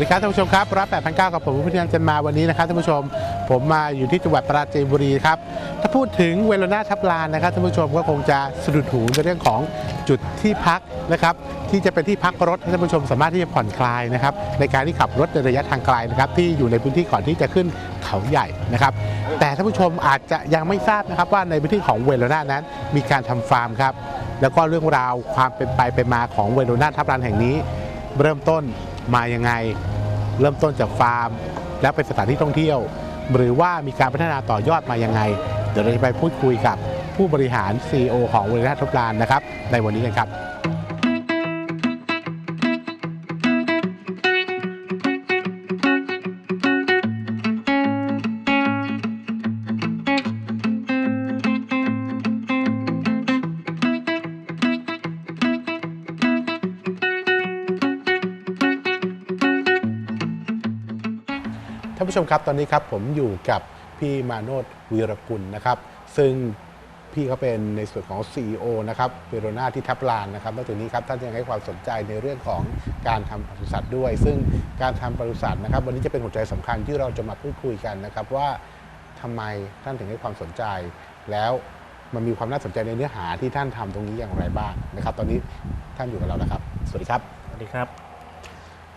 สวัสดีครับท่านผู้ชมครับรับ8 0 0กับผมพุทธินันจันมาวันนี้นะครับท่านผู้ชม ผมมาอยู่ที่จังหวัดปราจีนบุรีครับถ้าพูดถึงเวโรนาทับลานนะครับท่านผู้ชมก็คงจะสะดุดหูในเรื่องของจุดที่พักนะครับที่จะเป็นที่พักรถให้ท่านผู้ชมสามารถที่จะผ่อนคลายนะครับในการที่ขับรถในระยะทางไกลนะครับที่อยู่ในพื้นที่ก่อนที่จะขึ้นเขาใหญ่นะครับแต่ท่านผู้ชมอาจจะยังไม่ทราบนะครับว่าในพื้นที่ของเวโรนานั้น มีการทำฟาร์มครับแล้วก็เรื่องราวความเป็นไปเป็นมาของเวโรนาทับลานแห่งนี้ เริ่มต้น มายังไง เริ่มต้นจากฟาร์ม แล้วเป็นสถานที่ท่องเที่ยว หรือว่ามีการพัฒนาต่อยอดมายังไง เดี๋ยวเราจะไปพูดคุยกับผู้บริหาร CEO ของบริษัททบลานนะครับ ในวันนี้กันครับ ผู้ชมครับตอนนี้ครับผมอยู่กับพี่มาโนดวีรกุลนะครับ ซึ่งพี่เขาเป็นในส่วนของ CEO นะครับเวโรนาที่ทับลานนะครับนอกจากนี้ครับท่านยังให้ความสนใจในเรื่องของการทำปศุสัตว์ด้วย ซึ่งการทำปศุสัตว์นะครับ วันนี้จะเป็นหัวใจสำคัญที่เราจะมาพูดคุยกันนะครับ ว่าทำไมท่านถึงให้ความสนใจ แล้วมันมีความน่าสนใจในเนื้อหาที่ท่านทำตรงนี้อย่างไรบ้างนะครับ ตอนนี้ท่านอยู่กับเราแล้วครับ สวัสดีครับ สวัสดีครับ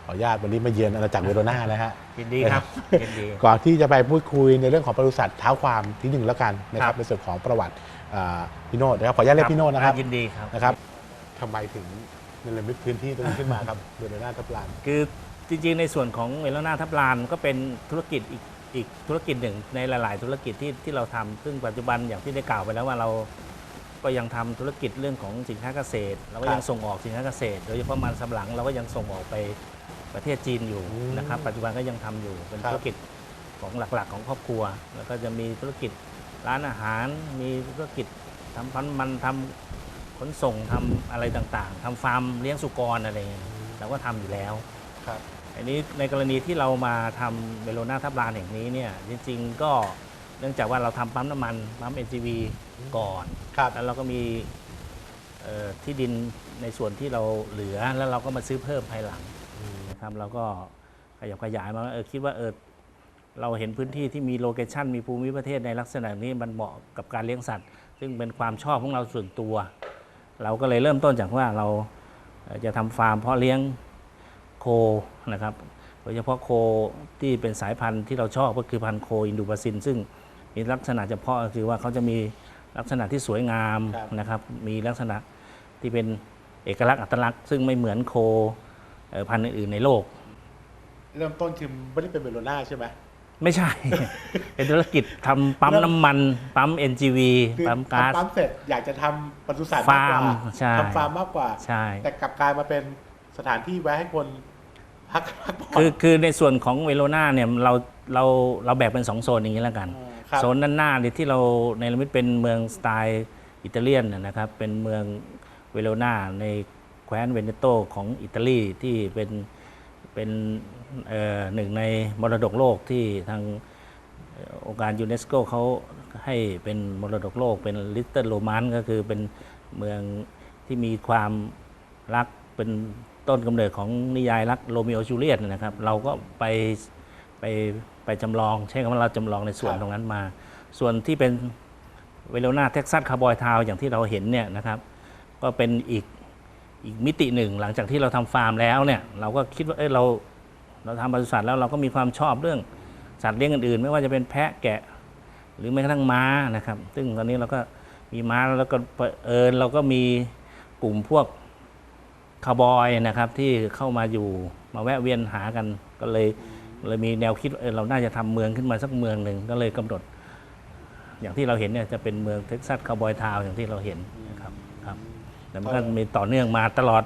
ขออนุญาตวันนี้มาเยือนอาณาจักรเวโรนานะฮะ ยินดีครับยินดี ก่อนที่จะไปพูดคุยในเรื่องของปศุสัตว์เท้าความที่หนึ่งแล้วกันนะคครัรับบในส่วนของประวัติอ่าพี่โนดนะครับขออนุญาตเรียกพี่โนดนะครับอ่ายินดีครับนะครับทำไมถึงเนรมิตพื้นที่ตรงนี้ขึ้นมาครับเวโรนาทับลาน คือจริงๆ ในส่วนของเวลนาทับลานก็เป็นธุรกิจอีกอีกธุรกิจหนึ่งในหลาย ๆ ธุรกิจที่ที่เราทำซึ่งปัจจุบันอย่างที่ได้กล่าวไปแล้วว่าเราก็ยังทำธุรกิจเรื่องของสินค้าเกษตรเราก็ยังส่งออกสินค้าเกษตร โดยเฉพาะมันสำปะหลังเราก็ยังส่งออกไป ประเทศจีนอยู่นะครับ ปัจจุบันก็ยังทำอยู่เป็นธุรกิจของหลักๆ ของครอบครัว แล้วก็จะมีธุรกิจร้านอาหาร มีธุรกิจทำพันธุ์มันทำขนส่งทำอะไรต่างๆทำฟาร์มเลี้ยงสุกรอะไรอย่างเงี้ยเราก็ทำอยู่แล้ว ครับ อันนี้ในกรณีที่เรามาทำเบโลนาทับลานแห่งนี้เนี่ยจริงๆก็เนื่องจากว่าเราทำปั๊มน้ำมันปั๊ม NGV ก่อน ครับ แล้วเราก็มีเอ่อที่ดินในส่วนที่เราเหลือแล้วเราก็มาซื้อเพิ่มภายหลัง นะครับเราก็ขยับขยายมาเออคิดว่าเออเราเห็นพื้นที่ที่มีโลเคชันมีภูมิประเทศในลักษณะนี้มันเหมาะกับการเลี้ยงสัตว์ ซึ่งเป็นความชอบของเราส่วนตัว เราก็เลยเริ่มต้นจากว่าเราจะทำฟาร์มเพาะเลี้ยงโคนะครับโดยเฉพาะโคที่เป็นสายพันธุ์ที่เราชอบก็คือพันธุ์โคอินดูบาซิน ซึ่งมีลักษณะเฉพาะก็คือว่าเขาจะมีลักษณะที่สวยงามนะครับ มีลักษณะที่เป็นเอกลักษณ์อัตลักษณ์ ซึ่งไม่เหมือนโค พันธุ์อื่นๆในโลก เริ่มต้นคือไม่ได้เป็นเวโรนาใช่ไหมไม่ใช่ เป็นธุรกิจทำปั๊มน้ำมันปั๊ม NGV คือปั๊มก๊าซ ทำปั๊มเสร็จอยากจะทำปศุสัตว์มากกว่าฟาร์มใช่ ทำฟาร์มมากกว่า ใช่ แต่กลับกลายมาเป็นสถานที่ไว้ให้คนพักพักผ่อน คือคือในส่วนของเวโรนาเนี่ยเราเราเราแบ่งเป็นสองโซนอย่างนี้แล้วกันอ่าครับ โซนด้านหน้าเนี่ยที่เราในละมิตเป็นเมืองสไตล์อิตาเลียนนะนะครับเป็นเมืองเวโรนาในแค ว้นเวเนโตของอิตาลีที่เป็นเป็นหนึ่งในมรดกโลกที่ทางองค์การยูเนสโกเขาให้เป็นมรดกโลกเป็นลิตเติ้ลโรมันก็คือเป็นเมืองที่มีความรักเป็นต้นกำเนิดของนิยายรักโรมิโอจูเลียตนะครับ เราก็ไปไปไปจำลองใช้คำว่าเราจำลองในส่วนตรงนั้นมา ส่วนที่เป็นเวโรนาเท็กซัสคาร์บอยทาวอย่างที่เราเห็นเนี่ยนะครับ ก็เป็นอีก อีกมิติหนึ่ง หลังจากที่เราทำฟาร์มแล้วเนี่ยเราก็คิดว่าเออเราเราทำปศุสัตว์แล้วเราก็มีความชอบเรื่องสัตว์เลี้ยงอื่นๆ ไม่ว่าจะเป็นแพะแกะ หรือแม้กระทั่งม้านะครับ ซึ่งตอนนี้เราก็มีม้าแล้วก็เอิญเราก็มีกลุ่มพวกคาวบอยนะครับที่เข้ามาอยู่มาแวะเวียนหากันก็เลยเลยมีแนวคิดเออเราน่าจะทำเมืองขึ้นมาสักเมืองหนึ่งก็เลยกำหนด อย่างที่เราเห็นเนี่ยจะเป็นเมืองเท็กซัสคาวบอยทาวอย่างที่เราเห็น แต่มันก็มีต่อเนื่องมาตลอด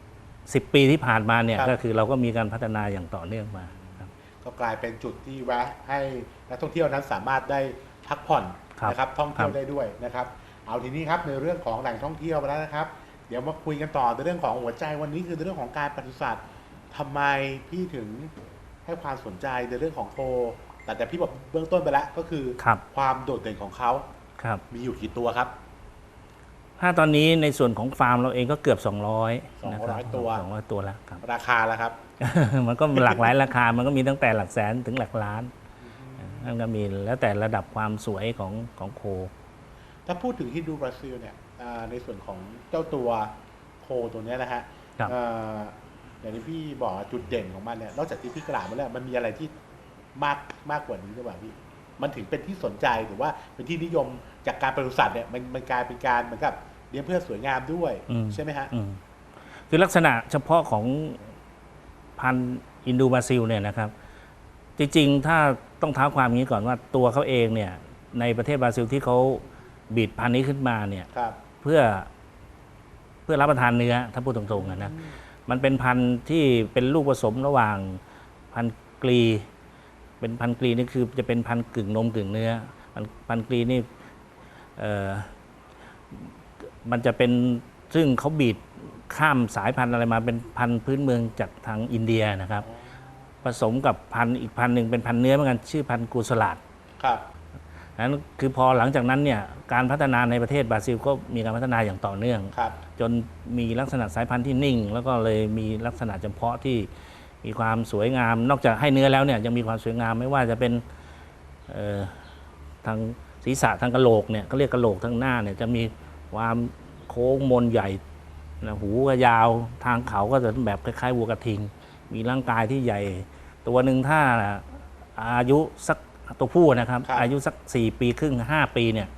10 ปีที่ผ่านมาเนี่ยครับ ก็คือเราก็มีการพัฒนาอย่างต่อเนื่องมาครับ ก็กลายเป็นจุดที่แวะให้นักท่องเที่ยวนั้นสามารถได้พักผ่อนครับนะครับท่องเที่ยวครับ ได้ด้วยนะครับ เอาทีนี้ครับในเรื่องของแหล่งท่องเที่ยวไปแล้วนะครับ เดี๋ยวมาคุยกันต่อในเรื่องของหัวใจวันนี้คือในเรื่องของการปศุสัตว์ทำไมพี่ถึงให้ความสนใจในเรื่องของโคแต่แต่พี่บอกเบื้องต้นไปแล้วก็คือ ครับความโดดเด่นของเขาครับ มีอยู่กี่ตัวครับ ถ้าตอนนี้ในส่วนของฟาร์มเราเองก็เกือบ 200นะครับ200ตัว 200 ตัวแล้วครับ ราคาแล้วครับ มันก็หลากหลายราคา มันก็มีตั้งแต่หลักแสนถึงหลักล้านนั่นก็มีแล้วแต่ระดับความสวยของของโค ถ้าพูดถึงฮินดูบราซิลเนี่ยอ่าในส่วนของเจ้าตัวโคตัวเนี้ยนะฮะครับอ่าอย่างที่พี่บอกจุดเด่นของมันเนี่ยนอกจากที่พี่กล่าวมาแล้วมันมีอะไรที่มากมากกว่านี้หรือเปล่าพี่ มันถึงเป็นที่สนใจหรือว่าเป็นที่นิยมจากการปศุสัตว์เนี่ยมันมันกลายเป็นการเหมือนกับเลี้ยงเพื่อสวยงามด้วยอืมใช่ไหมฮะอืมคือลักษณะเฉพาะของพันธุ์อินโดูบราซิลเนี่ยนะครับ จริงๆ ถ้าต้องเท้าความอย่างนี้ก่อนว่าตัวเขาเองเนี่ยในประเทศบราซิลที่เขาบีดพันธุ์นี้ขึ้นมาเนี่ยครับเพื่อเพื่อรับประทานเนื้อถ้าพูดตรงๆอะนะมันเป็นพันธุ์ที่เป็นลูกผสมระหว่างพันธุ์กรี เป็นพันธุ์กรีนี่คือจะเป็นพันธุ์กึ่งนมกึ่งเนื้อพันธุ์พันธุ์กรีนี่เอ่อมันจะเป็นซึ่งเขาบีดข้ามสายพันธุ์อะไรมาเป็นพันธุ์พื้นเมืองจากทางอินเดียนะครับ ผสมกับพันธุ์อีกพันธุ์หนึ่งเป็นพันธุ์เนื้อเหมือนกันชื่อพันธุ์กูสลาดครับนั้นคือพอหลังจากนั้นเนี่ยการพัฒนาในประเทศบราซิลก็มีการพัฒนาอย่างต่อเนื่องครับจนมีลักษณะสายพันธุ์ที่นิ่ง แล้วก็เลยมีลักษณะเฉพาะที่ มีความสวยงาม นอกจากให้เนื้อแล้วเนี่ยยังมีความสวยงามไม่ว่าจะเป็นเอ่อทางศีรษะทางกระโหลกเนี่ยเขาเรียกกระโหลกทางหน้าเนี่ยจะมีความโค้งมนใหญ่นะหูก็ยาวทางเขาก็จะแบบคล้ายๆวัวกระทิง มีร่างกายที่ใหญ่ ตัวหนึ่งถ้าอายุสักตัวผู้นะครับครับอายุสัก 4 ปีครึ่ง 5 ปีเนี่ย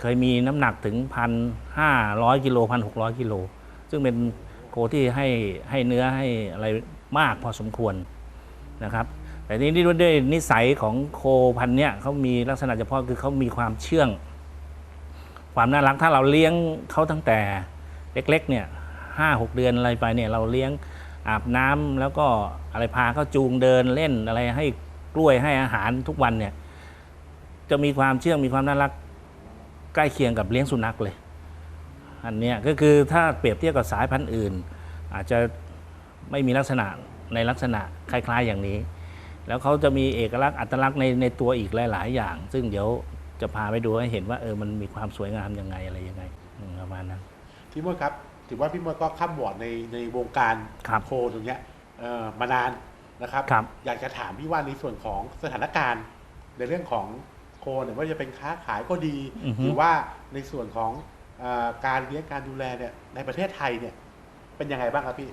เคยมีน้ำหนักถึงพันห้าร้อยกิโลพันหกร้อยกิโลซึ่งเป็นโคที่ให้ให้เนื้อให้อะไร มากพอสมควรนะครับ แต่นี้ด้วยนิสัยของโคพันเนี้ยเขามีลักษณะเฉพาะคือเขามีความเชื่อง ความน่ารักถ้าเราเลี้ยงเขาตั้งแต่เล็กๆเนี่ยห้าหกเดือนอะไรไปเนี่ยเราเลี้ยงอาบน้ำแล้วก็อะไรพาเขาจูงเดินเล่นอะไรให้กล้วยให้อาหารทุกวันเนี่ยจะมีความเชื่องมีความน่ารักใกล้เคียงกับเลี้ยงสุนัขเลย อันเนี้ยก็คือถ้าเปรียบเทียบกับสายพันธุ์อื่น อาจจะ ไม่มีลักษณะในลักษณะคล้าย ๆ อย่างนี้ แล้วเขาจะมีเอกลักษณ์อัตลักษณ์ในในตัวอีกหลาย ๆ อย่าง ซึ่งเดี๋ยวจะพาไปดูให้เห็นว่าเออมันมีความสวยงามยังไงอะไรยังไงอืมประมาณนั้นพี่มดครับ ถือว่าพี่มดก็ข้ามวอร์ดในในวงการครับโคตรงเนี้ยเอ่อมานานนะครับครับอยากจะถามพี่ว่าในส่วนของสถานการณ์ในเรื่องของโคเนี่ยว่าจะเป็นค้าขายก็ดีอือฮึหรือว่าในส่วนของเออการเลี้ยงการดูแลเนี่ยในประเทศไทยเนี่ยเป็นยังไงบ้างครับพี่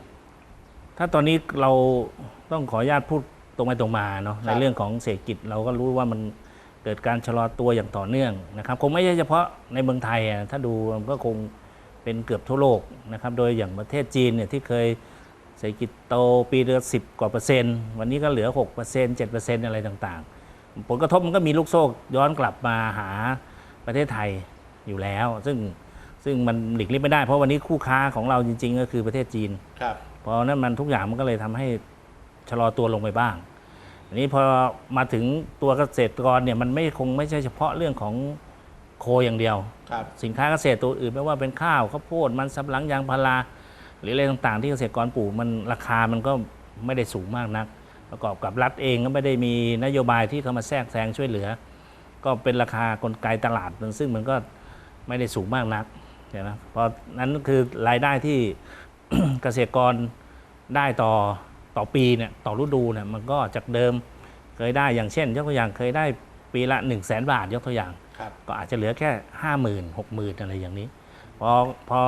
ถ้าตอนนี้เราต้องขออนุญาตพูดตรงไปตรงมาเนาะครับในเรื่องของเศรษฐกิจเราก็รู้ว่ามันเกิดการชะลอตัวอย่างต่อเนื่องนะครับคงไม่ใช่เฉพาะในเมืองไทยอะถ้าดูมันก็คงเป็นเกือบทั่วโลกนะครับโดยอย่างประเทศจีนเนี่ยที่เคยเศรษฐกิจโตปีเดือนสิบกว่าเปอร์เซ็นต์ วันนี้ก็เหลือ6เปอร์เซ็นต์เจ็ดเปอร์เซ็นต์อะไรต่างๆ ผลกระทบมันก็มีลูกโซ่ย้อนกลับมาหาประเทศไทยอยู่แล้ว ซึ่งซึ่งมันหลีกเลี่ยงไม่ได้เพราะวันนี้คู่ค้าของเราจริง ๆ ก็คือประเทศจีนครับ เพราะนั้นมันทุกอย่างมันก็เลยทำให้ชะลอตัวลงไปบ้างอันนี้พอมาถึงตัวเกษตรกรเนี่ยมันไม่คงไม่ใช่เฉพาะเรื่องของโคอย่างเดียวครับสินค้าเกษตรตัวอื่นไม่ว่าเป็นข้าวข้าวโพดมันสำปะหลังยางพาราหรืออะไรต่างๆ ที่เกษตรกรปลูกมันราคามันก็ไม่ได้สูงมากนัก ประกอบกับรัฐเองก็ไม่ได้มีนโยบายที่เข้ามาแทรกแซงช่วยเหลือ ก็เป็นราคากลไกตลาดซึ่งมันก็ไม่ได้สูงมากนักเห็นไหมเพราะนั้นคือรายได้ที่ เกษตรกรได้ต่อต่อปีเนี่ยต่อฤดูเนี่ยมันก็จากเดิมเคยได้อย่างเช่น ยกตัวอย่างเคยได้ปีละ 1 0 0 0 0แสนบาทยกตัวอย่างครับก็อาจจะเหลือแค่ห้าหมื่นหกหมื่นอะไรอย่างนี้พอพอ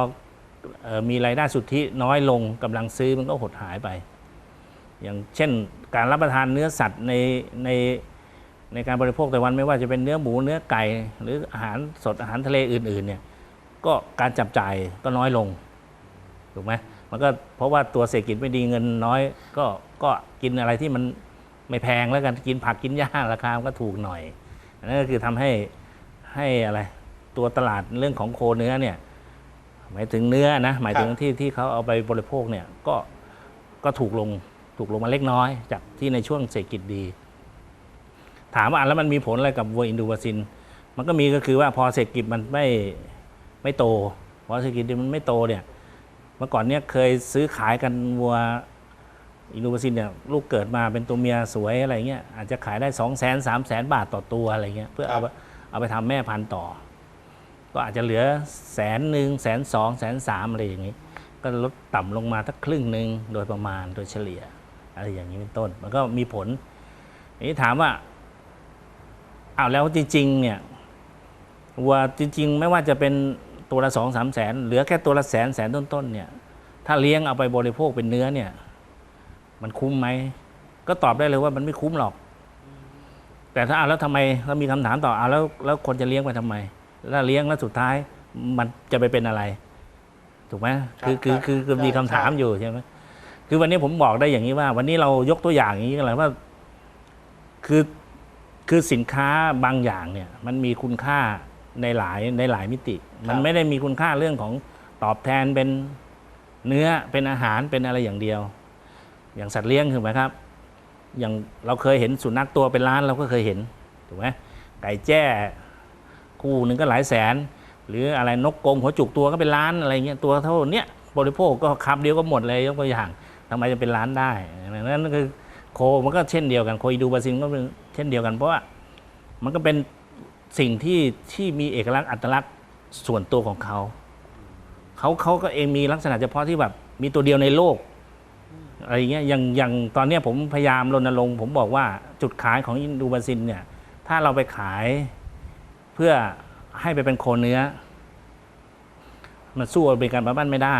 เอ่อมีรายได้สุทธิน้อยลงกำลังซื้อมันก็หดหายไป อย่างเช่นการรับประทานเนื้อสัตว์ในในในการบริโภคแต่วันไม่ว่าจะเป็นเนื้อหมูเนื้อไก่ หรืออาหารสดอาหารทะเลอื่นๆเนี่ยก็การจับจ่ายก็น้อยลง ถูกไหมมันก็เพราะว่าตัวเศรษฐกิจไม่ดีเงินน้อย ก็ก็กินอะไรที่มันไม่แพงแล้วกันกินผักกินหญ้าราคามันก็ถูกหน่อยอันนั้นก็คือทำให้ให้อะไรตัวตลาดเรื่องของโคเนื้อเนี่ยหมายถึงเนื้อนะหมายถึงที่ที่เขาเอาไปบริโภคเนี่ยก็ก็ถูกลงถูกลงมาเล็กน้อย จากที่ในช่วงเศรษฐกิจดี ถามว่าอะแล้วมันมีผลอะไรกับวัวอินโดวาซิน มันก็มีก็คือว่าพอเศรษฐกิจมันไม่ไม่โตพอเศรษฐกิจมันไม่โตเนี่ย เมื่อก่อนเนี่ยเคยซื้อขายกันวัวอินโดวาซินเนี่ยลูกเกิดมาเป็นตัวเมียสวยอะไรเงี้ยอาจจะขายได้สองแสนสามแสนบาทต่อตัวอะไรเงี้ยเพื่อเอาไปเอาไปทำแม่พันธุ์ต่อ ก็อาจจะเหลือแสนหนึ่งแสนสองแสนสามอะไรอย่างนี้ ก็ลดต่ำลงมาทักครึ่งหนึ่งโดยประมาณโดยเฉลี่ยอะไรอย่างนี้เป็นต้น มันก็มีผลอันนี้ถามว่าอ้าวแล้วจริงๆเนี่ยวัวจริง ๆ ไม่ว่าจะเป็น ตัวละสองสามแสนเหลือแค่ตัวละแสนแสนต้นๆเนี่ยถ้าเลี้ยงเอาไปบริโภคเป็นเนื้อเนี่ย มันคุ้มไหม ก็ตอบได้เลยว่ามันไม่คุ้มหรอก แต่ถ้าเอาแล้วทำไมเรามีคำถามต่อเอาแล้วแล้วคนจะเลี้ยงไปทำไม แล้วเลี้ยงแล้วสุดท้ายมันจะไปเป็นอะไร ถูกไหมคือคือคือคือมีคำถามอยู่ใช่ไหมคือวันนี้ผมบอกได้อย่างนี้ว่า วันนี้เรายกตัวอย่างอย่างนี้กันเลยว่าคือคือสินค้าบางอย่างเนี่ย มันมีคุณค่า ในหลายในหลายมิติ มันไม่ได้มีคุณค่าเรื่องของตอบแทนเป็นเนื้อเป็นอาหารเป็นอะไรอย่างเดียว อย่างสัตว์เลี้ยงถูกไหมครับ อย่างเราเคยเห็นสุนัขตัวเป็นล้านเราก็เคยเห็นถูกไหมไก่แจ้คู่หนึ่งก็หลายแสน หรืออะไรนกกรงหัวจุกตัวก็เป็นล้านอะไรเงี้ยตัวเท่าเนี้ยบริโภคก็คำเดียวก็หมดเลยยกตัวอย่างทำไมจะเป็นล้านได้นั่นคือโคมันก็เช่นเดียวกันโคอีดูบาซินก็เป็นเช่นเดียวกันเพราะว่ามันก็เป็น สิ่งที่ที่มีเอกลักษณ์อัตลักษณ์ส่วนตัวของเขาเขาเขาก็เองมีลักษณะเฉพาะที่แบบมีตัวเดียวในโลกอะไรเงี้ยอย่างอย่างตอนเนี้ยผมพยายามรณรงค์ผมบอกว่าจุดขายของอินดูบาซินเนี่ย ถ้าเราไปขายเพื่อให้ไปเป็นโคเนื้อ มันสู้อเมริกันบาร์บันไม่ได้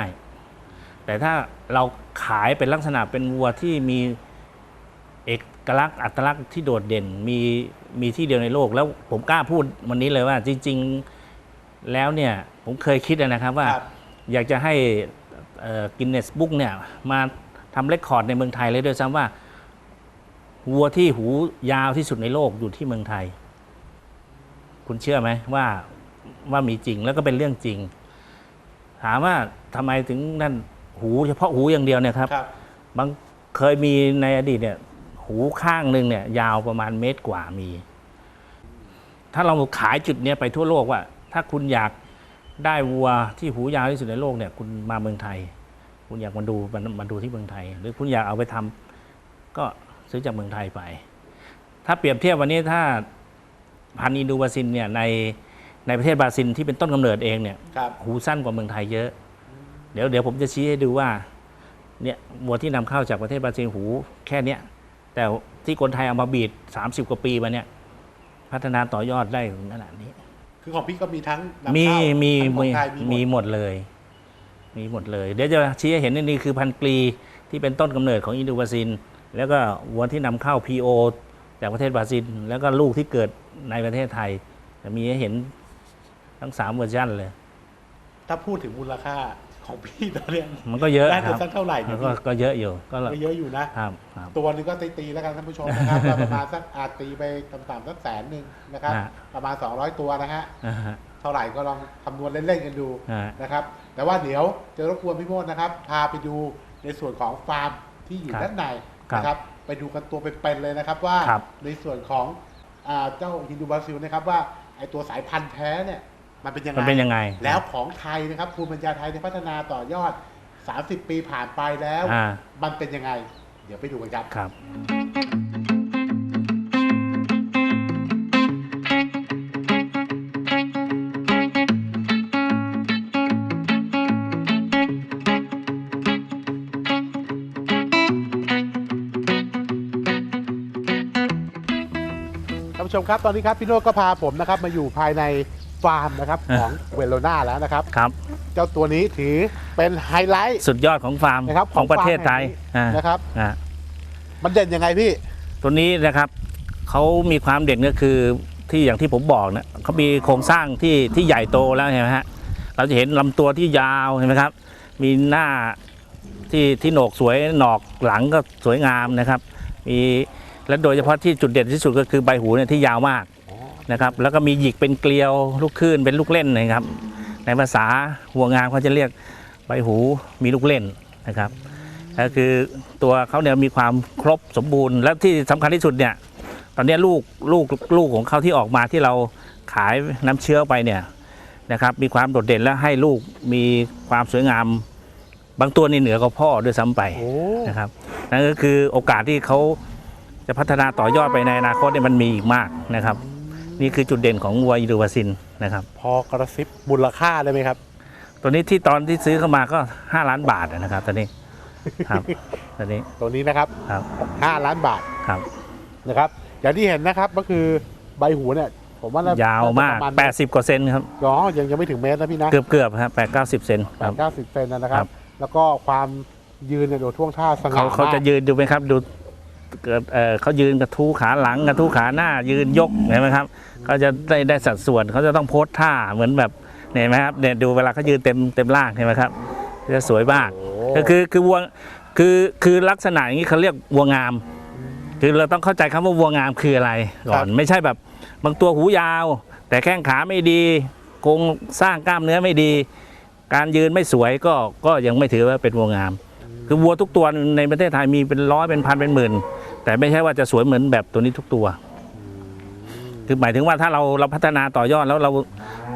แต่ถ้าเราขายเป็นลักษณะเป็นวัวที่มีเอก ลักษณ์อัตลักษณ์ที่โดดเด่นมีมีที่เดียวในโลก แล้วผมกล้าพูดวันนี้เลยว่าจริง ๆแล้วเนี่ยผมเคยคิดนะครับว่าครับ อยากจะให้กินเนสบุ๊กเนี่ยมาทำเรคคอร์ดในเมืองไทยเลยด้วยซ้ำว่า วัวที่หูยาวที่สุดในโลกอยู่ที่เมืองไทย คุณเชื่อไหมว่าว่ามีจริงแล้วก็เป็นเรื่องจริง ถามว่าทำไมถึงนั่นหูเฉพาะหูอย่างเดียวเนี่ยครับ ครับ บางเคยมีในอดีตเนี่ย หูข้างหนึ่งเนี่ยยาวประมาณเมตรกว่ามี ถ้าเราขายจุดเนี้ยไปทั่วโลกว่า ถ้าคุณอยากได้วัวที่หูยาวที่สุดในโลกเนี่ยคุณมาเมืองไทย คุณอยากมาดูมามาดูที่เมืองไทย หรือคุณอยากเอาไปทำก็ซื้อจากเมืองไทยไป ถ้าเปรียบเทียบวันนี้ถ้าพันธุ์อินโดูบาซินเนี่ยในในประเทศบราซิลที่เป็นต้นกำเนิดเองเนี่ยครับหูสั้นกว่าเมืองไทยเยอะ เดี๋ยวเดี๋ยวผมจะชี้ให้ดูว่าเนี่ยวัวที่นำเข้าจากประเทศบราซิลหูแค่เนี้ย แต่ที่คนไทยเอามาบีด30 กว่าปีมาเนี่ย พัฒนาต่อยอดได้ถึงขนาดนี้ คือของพี่ก็มีทั้งนำมีเข้ามีทั้งขอมีงไทยมีมีหมดหมดเลย มีหมดเลย เดี๋ยวจะชี้ให้เห็นนี่นี่คือพันธุ์กรีที่เป็นต้นกำเนิดของอินโดบราซิน แล้วก็วัวที่นำเข้า PO จากประเทศบราซิล แล้วก็ลูกที่เกิดในประเทศไทยจะมีให้เห็นทั้งสามเวอร์ชันเลย ถ้าพูดถึงมูลค่า ของพี่ตอนเนี้ยมันก็เยอะได้คถึรังบสักเท่าไหร่เนี่ยก็ก็เยอะอยู่ก็พี่ก็เยอะอยู่นะ ครับครับ ตัวหนึงก็ตีๆแล้วกันท่านผู้ชมนะครับว่าประมาณสักอาจตีไปต่ำๆสักแสนหนึ่งนะครับ ฮะ ประมาณ 200 ตัวนะฮะ อ่าฮะ เท่าไหร่ก็ลองคำนวณเล่น ๆ กันดูฮะนะครับ แต่ว่าเดี๋ยวจะรบกวนพี่โมดนะครับ พาไปดูในส่วนของฟาร์มที่อยู่ครับด้านในครับนะครับ ไปดูกันตัวเป็นๆเลยนะครับว่าครับในส่วนของอ่าเจ้าฮินดูบราซิลนะครับว่าไอตัวสายพันธุ์แท้เนี่ย มันเป็นยังไงมันเป็นยังไงแล้วของไทยนะครับภูมิปัญญาไทยที่พัฒนาต่อยอด 30 ปีผ่านไปแล้ว อ่า มันเป็นยังไง เดี๋ยวไปดูกันครับ ครับ ท่านผู้ชมครับตอนนี้ครับพี่โนตก็พาผมนะครับมาอยู่ภายใน ฟาร์มนะครับอ่าของเวโรนาแล้วนะครับ ครับ เจ้าตัวนี้ถือเป็นไฮไลท์สุดยอดของฟาร์มนะครับของประเทศไทยของฟาร์มแห่งนี้อ่านะครับอ่ามันเด่นยังไงพี่ ตัวนี้นะครับเขามีความเด่นก็คือที่อย่างที่ผมบอกนะเขามีโครงสร้างที่ที่ใหญ่โตแล้วเห็นไหมฮะเราจะเห็นลำตัวที่ยาวเห็นไหมครับ มีหน้าที่ที่โหนกสวยหนอกหลังก็สวยงามนะครับ มีและโดยเฉพาะที่จุดเด่นที่สุดก็คือใบหูเนี่ยที่ยาวมาก นะครับ แล้วก็มีหยิกเป็นเกลียวลูกคลื่นเป็นลูกเล่นนะครับ ในภาษาหัวงามเขาจะเรียกใบหูมีลูกเล่นนะครับก็คือตัวเขาเนี่ยมีความครบสมบูรณ์ และที่สำคัญที่สุดเนี่ยตอนเนี้ยลูกลูกลูกของเขาที่ออกมาที่เราขายน้ำเชื้อไปเนี่ยนะครับมีความโดดเด่นและให้ลูกมีความสวยงามบางตัวนี่เหนือกว่าพ่อด้วยซ้ำไปโอ้นะครับนั่นก็คือโอกาสที่เขาจะพัฒนาต่อยอดไปในอนาคตเนี่ยมันมีอีกมากนะครับ นี่คือจุดเด่นของวัวอินโดวาซินนะครับ พอกระซิบมูลค่าได้ไหมครับ ตัวนี้ที่ตอนที่ซื้อเข้ามาก็ 5 ล้านบาทนะครับตอนนี้ครับตอนนี้ตัวนี้นะครับครับ5ล้านบาทครับนะครับอย่างที่เห็นนะครับก็คือใบหูเนี่ยผมว่าน่ยาวมากประณ80 กว่าเซนครับอ๋อยังยังไม่ถึงเมตรนะพี่นะเกือบเกือบๆครับแปดเก้าสิบเซนแปครัดบเก้าสิบเซนนะคครัรับ บ แล้วก็ความยืนเนี่ยโดยท่วงท่าสง่าเขาเขาจะมากยืนดูไหมครับ ดู เกิดเอ่อเขายืนกระทู้ขาหลังกระทู้ขาหน้ายืนยกเห็นไหมครับเขาจะได้ได้สัดส่วนเขาจะต้องโพสท่าเหมือนแบบเนี่ยเห็นไหมครับเนี่ยดูเวลาเขายืนเต็มเต็มร่างเห็นไหมครับจะสวยมากโอ้ก็คือคือวัวคือคือลักษณะอย่างนี้เขาเรียกวัวงาม คือเราต้องเข้าใจคำว่าวัวงามคืออะไรก่อนไม่ใช่แบบบางตัวหูยาว แต่แข้งขาไม่ดีโครงสร้างกล้ามเนื้อไม่ดี การยืนไม่สวยก็ก็ยังไม่ถือว่าเป็นวัวงาม คือวัวทุกตัวในประเทศไทยมีเป็นร้อยเป็นพันเป็นหมื่น แต่ไม่ใช่ว่าจะสวยเหมือนแบบตัวนี้ทุกตัว คือหมายถึงว่าถ้าเราเราพัฒนาต่อยอดแล้วเรา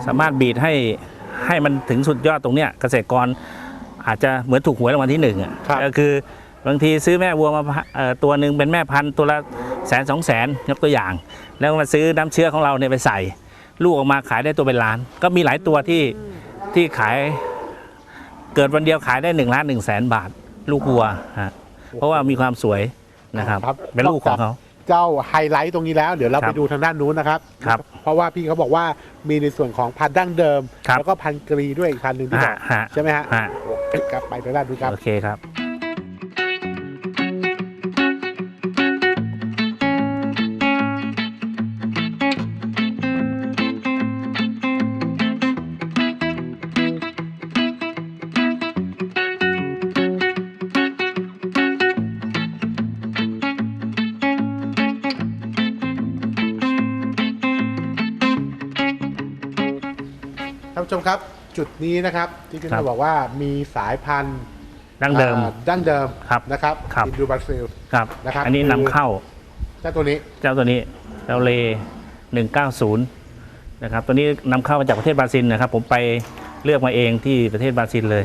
สามารถบีดให้ให้มันถึงสุดยอดตรงเนี้ยเกษตรกรอาจจะเหมือนถูกหวยรางวัลที่หนึ่งอะครับก็คือบางทีซื้อแม่วัวมาเอ่อตัวหนึ่งเป็นแม่พันธุ์ตัวละแสนสองแสนยกตัวอย่าง แล้วมาซื้อน้ำเชื้อของเราเนี่ยไปใส่ ลูกออกมาขายได้ตัวเป็นล้าน ก็มีหลายตัวที่ที่ขายเกิดวันเดียวขายได้หนึ่งล้านหนึ่งแสนบาท ลูกวัวฮะเพราะว่ามีความสวย นะครับ ครับเป็นลูกของเขา เจ้าไฮไลท์ตรงนี้แล้ว เดี๋ยวเราครับไปดูทางด้านนู้นนะครับ ครับเพราะว่าพี่เขาบอกว่ามีในส่วนของพันธุ์ดั้งเดิม ครับ แล้วก็พันธุ์กรีด้วยอีกพันธุ์หนึ่งที่บอกฮะฮะใช่ไหมฮะฮะโอเคครับไปทางด้านนู้นครับ โอเคครับ จุดนี้นะครับ ที่พี่ครัเขาบบอกว่ามีสายพันธุ์ดั้งเดิมอ่าดั้งเดิมครับนะครับครับอินดูบราซิลครับนะครับ อันนี้นำเข้า เจ้าตัวนี้ เจ้าตัวนี้เจ้าเล190นะครับตัวนี้นำเข้ามาจากประเทศบราซิลนะครับ ผมไปเลือกมาเองที่ประเทศบราซิลเลย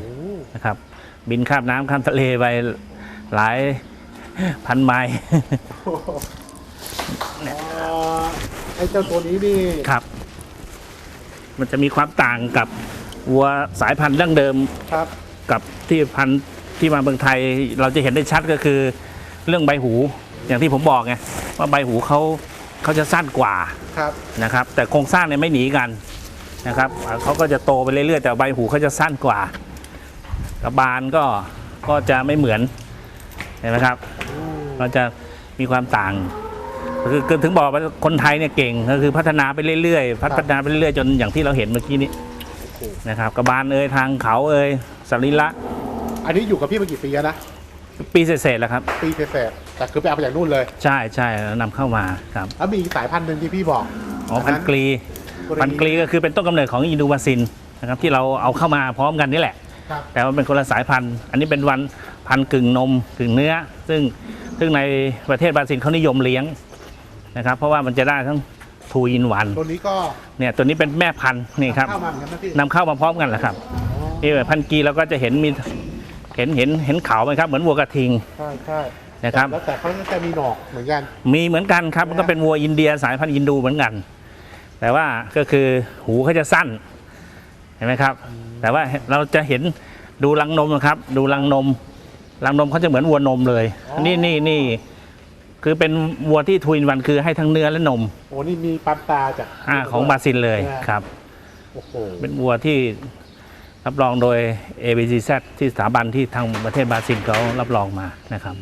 นะครับ บินข้ามน้ำข้ามทะเลไปหลายพันไมล์เอ่อไอ้เจ้าตัวนี้นี่ครับ มันจะมีความต่างกับ วัวสายพันธุ์ดั้งเดิมครับกับที่พันธุ์ที่มาเมืองไทยเราจะเห็นได้ชัดก็คือเรื่องใบหูอย่างที่ผมบอกไงว่าใบหูเขาเขาจะสั้นกว่าครับนะครับ แต่โครงสร้างเนี่ยไม่หนีกันนะครับอ่าเขาก็จะโตไปเรื่อยๆแต่ใบหูเขาจะสั้นกว่ากระบาลก็ก็จะไม่เหมือนเห็นไหมครับเราจะมีความต่างคือคือถึงบอกว่าคนไทยเนี่ยเก่งก็คือพัฒนาไปเรื่อยๆพัฒนาไปเรื่อยๆจนอย่างที่เราเห็นเมื่อกี้นี้ นะครับกระบาลเอ่ยทางเขาเอ่ยสรีระอันนี้อยู่กับพี่มากี่ปีแล้วนะปีเศษๆแล้วครับ ปีเศษๆแต่คือไปเอามาจากนู่นเลย ใช่ใช่นำเข้ามาครับแล้วมีอีกสายพันธุ์หนึ่งที่พี่บอกอ๋อพันกรีพันกรีก็คือเป็นต้นกำเนิดของอินโดวาซินนะครับที่เราเอาเข้ามาพร้อมกันนี่แหละครับแต่ว่าเป็นคนละสายพันธุ์ อันนี้เป็นวันพันธุ์กึ่งนมกึ่งเนื้อ ซึ่งซึ่งในประเทศบราซิลเขานิยมเลี้ยงนะครับเพราะว่ามันจะได้ทั้ง ทูอินวันตัวนี้ก็เนี่ยตัวนี้เป็นแม่พันธุ์นี่ครับเข้ามาเหมือนกันนะพี่นำเข้ามาพร้อมกันแหละครับนี่พันกีเราก็จะเห็นมีเห็นเห็นเห็นเขาไหมครับเหมือนวัวกระทิงใช่ใช่นะครับแล้วแต่เขาจะมีหนอกเหมือนกัน มีเหมือนกันครับมันก็เป็นวัวอินเดียสายพันธุ์อินดูเหมือนกัน แต่ว่าก็คือหูเขาจะสั้นเห็นไหมครับ แต่ว่าเราจะเห็นดูรังนมนะครับ ดูรังนมรังนมเขาจะเหมือนวัวนมเลยอ๋อนี่นี่นี่ คือเป็นวัวที่ทวินวันคือให้ทั้งเนื้อและนมโอ้นี่มีปั๊มตาจากอาของบราซิลเลยครับ โอ้โหเป็นวัวที่รับรองโดย ABCZ ที่สถาบันที่ทางประเทศบราซิลเขารับรองมานะครับ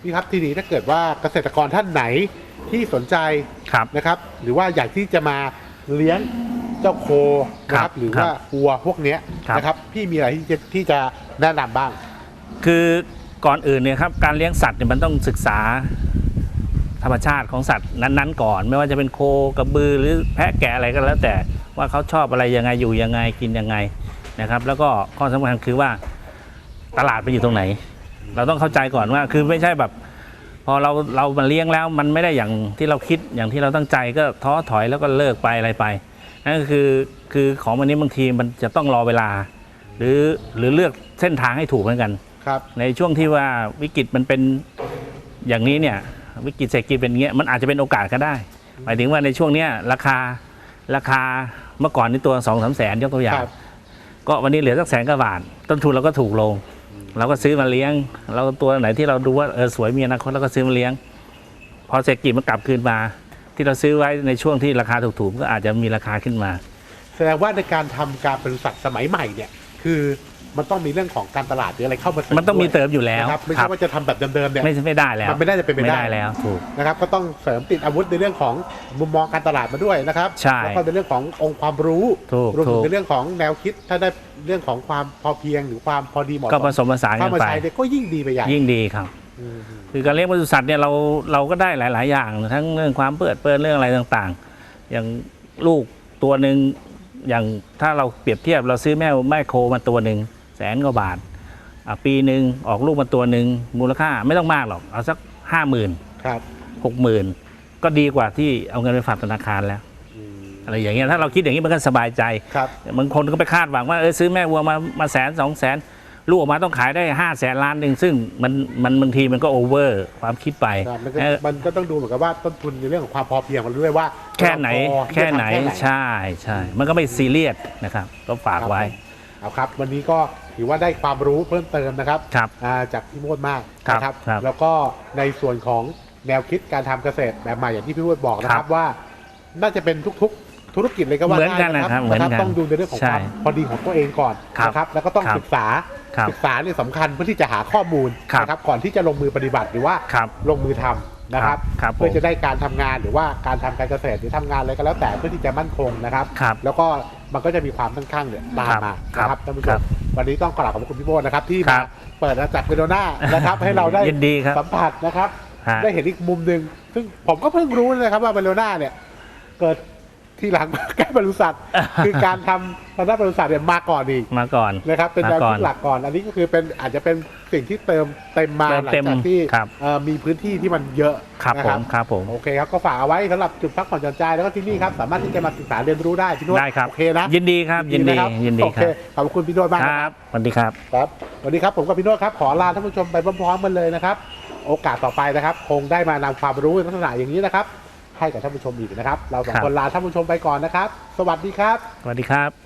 พี่ครับทีนี้ถ้าเกิดว่าเกษตรกรท่านไหนที่สนใจครับนะครับ หรือว่าอยากที่จะมาเลี้ยงเจ้าโคนะคครัรับบหรือครับว่าวัวพวกเนี้ยครับนะครับ พี่มีอะไรที่จะที่จะแนะนำบ้าง คือ ก่อนอื่นเนี่ยครับการเลี้ยงสัตว์เนี่ยมันต้องศึกษาธรรมชาติของสัตว์นั้นๆ ก่อน ไม่ว่าจะเป็นโคกระบือหรือแพะแกะอะไรก็แล้ว แต่ว่าเขาชอบอะไรยังไงอยู่ยังไงกินยังไงนะครับ แล้วก็ข้อสำคัญคือว่าตลาดไปอยู่ตรงไหน เราต้องเข้าใจก่อนว่าคือไม่ใช่แบบ พอเราเรามาเลี้ยงแล้วมันไม่ได้อย่างที่เราคิดอย่างที่เราตั้งใจก็ท้อถอยแล้วก็เลิกไปอะไรไปนั่นก็คือคือของวันนี้บางทีมันจะต้องรอเวลา หรือหรือเลือกเส้นทางให้ถูกเหมือนกัน ครับ ในช่วงที่ว่าวิกฤตมันเป็นอย่างนี้เนี่ยวิกฤตเศรษฐกิจเป็นอย่างเงี้ยมันอาจจะเป็นโอกาสก็ได้ หมายถึงว่าในช่วงเนี้ยราคาราคาเมื่อก่อนนี่ตัวสองสามแสนยกตัวอย่าคงรับ ก็วันนี้เหลือสักแสนกว่าบาทต้นทุนเราก็ถูกลง เราก็ซื้อมาเลี้ยง เราตัวไหนที่เราดูว่าเออสวยมีอนาคตเราก็ซื้อมาเลี้ยง พอเศรษฐกิจมันกลับคืนมา ที่เราซื้อไว้ในช่วงที่ราคาถูกๆก็อาจจะมีราคาขึ้นมา แสดงว่าในการทำการเป็นสัตว์สมัยใหม่เนี่ย คือ มันต้องมีเรื่องของการตลาดหรืออะไรเข้ามาเสริมันต้องมีด้วยเติมอยู่แล้วนะครับไม่ครัใช่บ ว่าจะทำแบบเดิมๆเนี่ยไม่ไม่ได้แล้วมันไม่ได้จะเป็นไปได้ไม่ได้แล้วถูก นะครับก็ต้องเสริมติดอาวุธในเรื่องของมุมมองการตลาดมาด้วยนะครับใช่แล้วก็ในเรื่องขององค์ความรู้ถูกรวมถึถูงก ในเรื่องของแนวคิดถ้าได้เรื่องของความพอเพียงหรือความพอดีเหมาะก็ผสสมมผสานเข้ากันมาไป ใช้เนี่ยก็ยิ่งดีไปใหญ่ยิ่งดีครับ อืมคือการเลี้ยงปศุสัตว์เนี่ยเราเราก็ได้หลาย ๆ อย่าง ทั้งเรื่องความเปิดเปิดเรื่องอะไรต่าง ๆ อย่างลูกตัวหนึ่งอย่างถ้าเราเปรียบเทียบเราซื้อแม่แม่โคมาตัวหนึ่ง แสนกว่าบาทอะปีหนึ่งออกลูกมาตัวหนึ่งมูลค่าไม่ต้องมากหรอก เอาสักห้าหมื่นครับหกหมื่นก็ดีกว่าที่เอาเงินไปฝากธนาคารแล้วอืมอะไรอย่างเงี้ยถ้าเราคิดอย่างนี้มันก็สบายใจครับบางคนก็ไปคาดหวังว่าเออซื้อแม่วัวมามาแสนสองแสนลูกออกมาต้องขายได้ห้าแสนล้านหนึ่งซึ่งมันมันบางทีมันก็โอเวอร์ความคิดไปครับมันก็เออมันก็ต้องดูเหมือนกับว่าต้นทุนในเรื่องของความพอเพียงมันด้วยว่า แค่ไหนเราพอที่แค่จะทำไหนแค่ใช่ใช่มันก็ไม่ซีเรียสนะครับ ก็ฝากไว้ เอาครับ วันนี้ก็ถือว่าได้ความรู้เพิ่มเติมนะครับครับอ่าจากพี่โมดมากครับนะครับ ครับแล้วก็ในส่วนของแนวคิดการทำเกษตรแบบใหม่อย่างที่พี่โมดบอกนะคครัรับบว่า น่าจะเป็นทุกๆ ธุรกิจเลยก็ว่าเหมือนได้กันนะนะคครัรับบเหมือนกันนะครับต้องดูในเรื่องของใช่ความพอดีของตัวเองก่อนครับนะครับ แล้วก็ต้องครับศึกษาครับศึกษาเนี่ยสำคัญเพื่อที่จะหาข้อมูลครับ นะครับก่อนที่จะลงมือปฏิบัติหรือว่า ครับ ลงมือทำนะครับครับเพื่อผมจะได้การทำงานหรือว่าการทำการเกษตรหรือทำงานอะไรก็แล้วแต่เพื่อที่จะมั่นคงนะครับ ครับ แล้วก็ มันก็จะมีความมั่งคั่งเนี่ยตามมาครับนะครับท่านผู้ชครัมบวันนี้ต้องกราบขอบคุณพี่โบนะครับที่ครัมาบเปิดอาณาจักรเวโรนานะครับ ให้เราได้ยินดีครับสัมผัสนะครับฮะได้เห็นอีกมุมหนึ่งซึ่งผมก็เพิ่งรู้นะครับว่าเวโรนาเนี่ยเกิด ที่หลังใกล้บริษัทคือการทำทางด้านบริษัทเนี่ยมาก่อนอีกมาก่อนนะครับ เป็นแนวมาก่อคินดหลักก่อน อันนี้ก็คือเป็นอาจจะเป็นสิ่งที่เติมเต็มมาเติมหลังเต็มจากที่ครับเอ่อมีพื้นที่ที่มันเยอะครับนะผมครับผมโอเคครับก็ฝากเอาไว้สำหรับจุดพักผ่อนหย่อนใจแล้วก็ที่นี่ครับสามารถที่จะมาศึกษาเรียนรู้ได้พี่โนวดได้ครับโอเคนะยินดีครับยินดีะครับยินดีโอคเครับขอบคุณพี่โนวดมากคนะรับสวัสดีครับครับวันนี้ครับผมกับพี่โนวดครับขอลาท่านผู้ชมไปพร้อมๆกันเลยนะครับ โอกาสต่อไปนะครับ คงได้มานำความรู้ในลักษณะอย่างนี้นะครับ ให้กับท่านผู้ชมอีกนะครับ เราสองครับคนลาท่านผู้ชมไปก่อนนะครับ สวัสดีครับ สวัสดีครับ